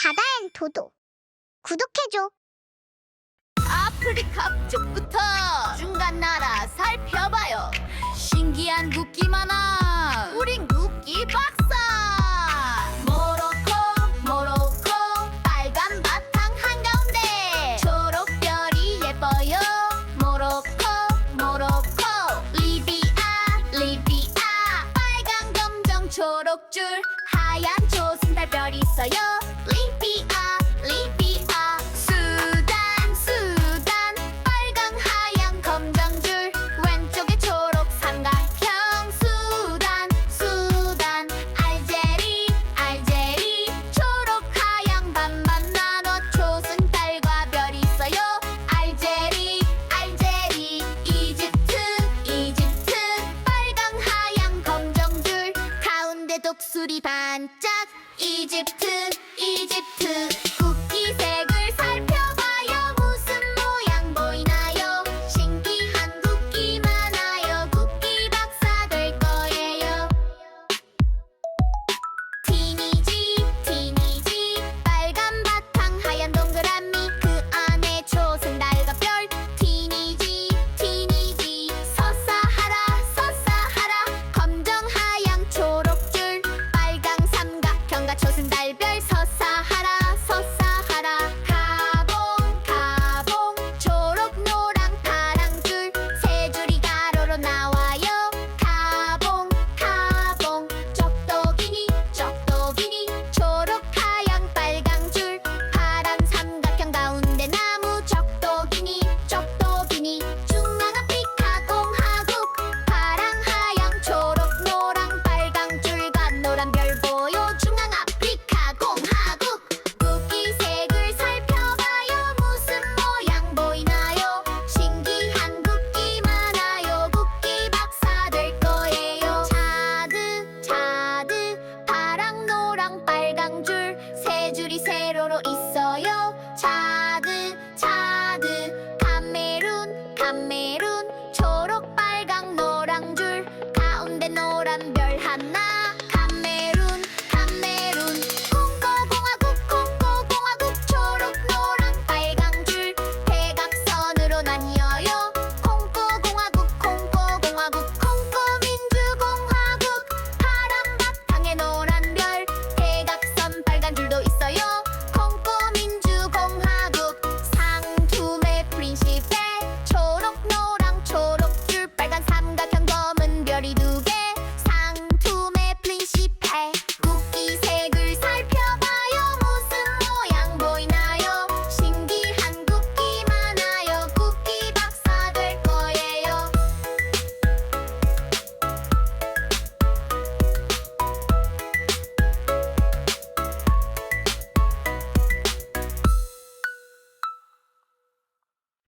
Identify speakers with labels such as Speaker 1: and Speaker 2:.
Speaker 1: 바다엔 도도. 구독해줘.
Speaker 2: 아프리카 쪽부터 중간 나라 살펴봐요. 신기한 국기 많아. 우린 국기 박사. 모로코, 모로코, 빨간 바탕 한가운데 초록별이 예뻐요. 모로코, 모로코, 리비아, 리비아, 빨간 검정 초록줄 하얀 조승달별 있어요. 독수리 반짝. 이집트, 이집트 차.